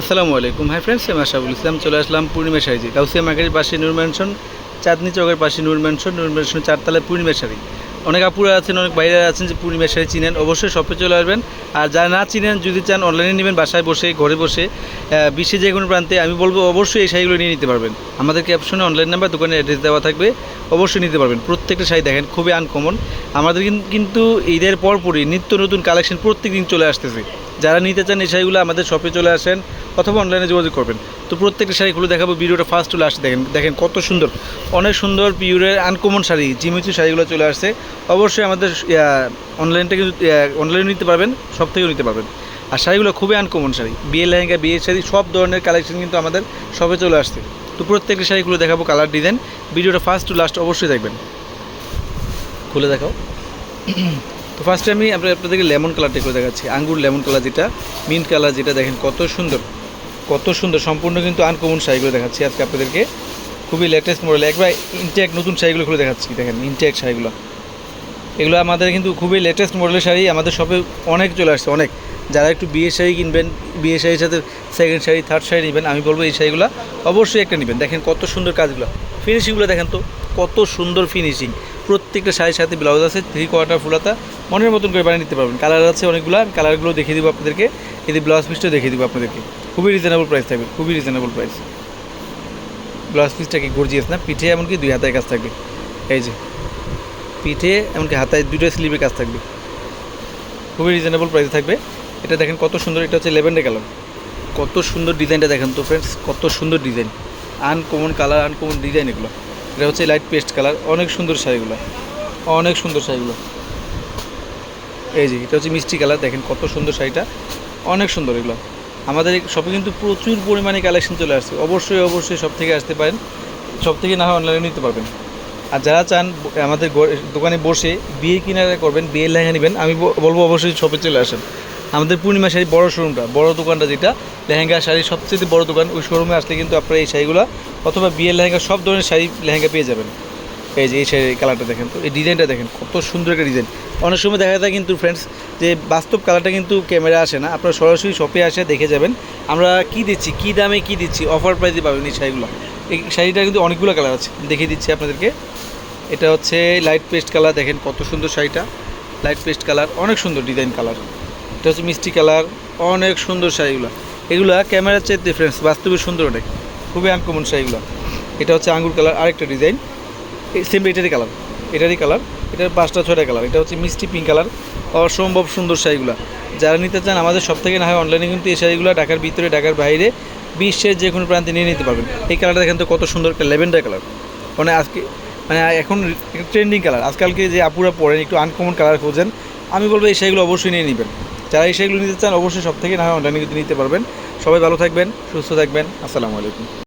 আসসালামু আলাইকুম। Hi friends আমি আশাবুল ইসলাম। চলে আসলাম পূর্ণিমা শাড়ি গাউসিয়া মার্কেটের পাশে নূর ম্যানশন, চাঁদনি চকের পাশে নূর ম্যানশন নূর ম্যানশন চারতলায় পূর্ণিমা শাড়ি। অনেক আপুরা আছেন, অনেক বাইরে আছেন যে পূর্ণিমা শাড়ি চিনেন, অবশ্যই শপে চলে আসবেন। আর যারা না চিনেন, যদি চান অনলাইনে নেবেন, বাসায় বসে, ঘরে বসে বিশ্বের যে কোনো প্রান্তে আমি বলব অবশ্যই এই শাড়িগুলো নিয়ে নিতে পারবেন। আমাদের ক্যাপশনে অনলাইন নাম্বার দোকানের অ্যাড্রেস দেওয়া থাকবে, অবশ্যই নিতে পারবেন। প্রত্যেকটা শাড়ি দেখেন, খুবই আনকমন আমাদের কিন্তু ঈদের পরপরই নিত্য নতুন কালেকশন প্রত্যেক দিন চলে আসতেছে। যারা নিতে চান এই শাড়িগুলো আমাদের শপে চলে আসেন। অথবা অনলাইনে যোগাযোগ করবেন। তো প্রত্যেকটা শাড়িগুলো দেখাবো, ভিডিওটা ফার্স্ট চলে আসছে দেখেন দেখেন কত সুন্দর। অনেক সুন্দর পিওরের আনকমন শাড়ি, জিমিচু শাড়িগুলো চলে আসছে অবশ্যই আমাদের অনলাইনটা কিন্তু অনলাইনে নিতে পারবেন সব থেকেও নিতে পারবেন। আর শাড়িগুলো খুবই আনকমন শাড়ি, বিয়ে লেহেঙ্গা বিয়ের শাড়ি, সব ধরনের কালেকশন কিন্তু আমাদের সবে চলে আসছে। তো প্রত্যেকটা শাড়িগুলো দেখাবো কালার ডিজাইন ভিডিওটা ফার্স্ট টু লাস্ট অবশ্যই দেখবেন। খুলে দেখাও। তো ফার্স্টে আমি আপনাদেরকে লেমন কালারটা করে দেখাচ্ছি, আঙ্গুর লেমন কালার যেটা মিন্ট কালার যেটা, দেখেন কত সুন্দর। কত সুন্দর সম্পূর্ণ কিন্তু আনকমন শাড়িগুলো দেখাচ্ছি আজকে আপনাদেরকে। খুবই লেটেস্ট মডেল একবার ইনটেক নতুন শাড়িগুলো খুলে দেখাচ্ছি, দেখেন ইনটেক শাড়িগুলো। এগুলো আমাদের কিন্তু খুবই লেটেস্ট মডেলের শাড়ি, আমাদের শপে অনেক চলে আসছে, অনেক। যারা একটু বিয়ে শাড়ি কিনবেন, বিয়ে শাড়ির সাথে সেকেন্ড শাড়ি থার্ড শাড়ি নেবেন, আমি বলব এই শাড়িগুলো অবশ্যই একটা নেবেন। দেখেন কত সুন্দর কাজগুলো। ফিনিশিংগুলো দেখেন তো, কত সুন্দর ফিনিশিং প্রত্যেকটা শাড়ির সাথে ব্লাউজ আছে থ্রি কোয়ার্টার ফুলাতা মনের মতন করে বানিয়ে নিতে পারবেন। কালার আছে অনেকগুলো, আমি কালারগুলো দেখিয়ে দেবো আপনাদেরকে। এদের ব্লাউজ পিসটাও দেখিয়ে দেবো আপনাদেরকে। খুবই রিজনেবল প্রাইস থাকবে, খুবই রিজনেবল প্রাইস ব্লাউজ পিসটা কি গর্জিয়াস না? পিঠে এমনকি দুই হাতের কাজ থাকবে। এই যে, পিঠে এমনকি হাতায় দুটো স্লিভের কাজ থাকবে। খুবই রিজনেবল প্রাইসে থাকবে। এটা দেখেন কত সুন্দর, এটা হচ্ছে লেভেন্ডার কালার কত সুন্দর ডিজাইনটা দেখেন তো ফ্রেন্ডস কত সুন্দর design uncommon colour uncommon design এগুলো। এটা হচ্ছে লাইট পেস্ট কালার অনেক সুন্দর শাড়িগুলো অনেক সুন্দর শাড়িগুলো এই যে, এটা হচ্ছে মিষ্টি কালার দেখেন কত সুন্দর শাড়িটা। অনেক সুন্দর এগুলো। আমাদের শপে কিন্তু প্রচুর পরিমাণে কালেকশন চলে আসছে। অবশ্যই অবশ্যই সব থেকে আসতে পারেন। সব থেকে না হয় অনলাইনে নিতে পারবেন। আর যারা চান, আমাদের দোকানে বসে বিয়ে কিনারা করবেন বিয়ের লেহেঙ্গা নেবেন, আমি বলব অবশ্যই শপে চলে আসেন। আমাদের পূর্ণিমা শাড়ি বড় শোরুমটা বড় দোকানটা যেটা, লেহেঙ্গা শাড়ি সবচেয়ে বড় দোকান, ওই শোরুমে আসলে কিন্তু আপনারা এই শাড়িগুলো অথবা বিয়ের লেহেঙ্গা, সব ধরনের শাড়ি লেহেঙ্গা পেয়ে যাবেন। এই যে, এই কালারটা দেখেন তো, এই ডিজাইনটা দেখেন, কত সুন্দর একটা ডিজাইন অনেক সময় দেখা যায় কিন্তু ফ্রেন্ডস যে বাস্তব কালারটা কিন্তু ক্যামেরা আসে না, আপনারা সরাসরি শপে আসে, দেখে যাবেন, আমরা কি দিচ্ছি, কি দামে কি দিচ্ছি অফার প্রাইসে পাবেন এই শাড়িগুলো। এই শাড়িটা কিন্তু অনেকগুলো কালার আছে, দেখিয়ে দিচ্ছি আপনাদেরকে। এটা হচ্ছে লাইট পেস্ট কালার দেখেন কত সুন্দর শাড়িটা। লাইট পেস্ট কালার অনেক সুন্দর ডিজাইন কালার এটা হচ্ছে মিষ্টি কালার অনেক সুন্দর শাড়িগুলো। এগুলো ক্যামেরার চেয়ে ডিফারেন্স বাস্তবে সুন্দর অনেক, খুবই আনকমন শাড়িগুলো। এটা হচ্ছে আঙ্গুর কালার আরেকটা ডিজাইন সেম এটারই কালার এটারই কালার এটার পাঁচটা ছয়টা কালার এটা হচ্ছে মিষ্টি পিঙ্ক কালার অসম্ভব সুন্দর শাড়িগুলো। যারা নিতে চান, আমাদের সব থেকে না হয় অনলাইনে কিন্তু এই শাড়িগুলো ঢাকার ভিতরে, ঢাকার বাইরে, বিশ্বের যে কোনো প্রান্তে নিয়ে নিতে পারবেন। এই কালারটা দেখেন তো কত সুন্দর একটা লেভেন্ডার কালার মানে আজকে মানে এখন ট্রেন্ডিং কালার আজকালকে যে আপুরা পরেন, একটু আনকমন কালার খোঁজেন, আমি বলব এই শাড়িগুলো অবশ্যই নিয়ে নেবেন। যারা এই শাড়িগুলো নিতে চান, অবশ্যই সব থেকে না হয় অনলাইনে কিন্তু নিতে পারবেন। সবাই ভালো থাকবেন, সুস্থ থাকবেন। আসসালামু আলাইকুম।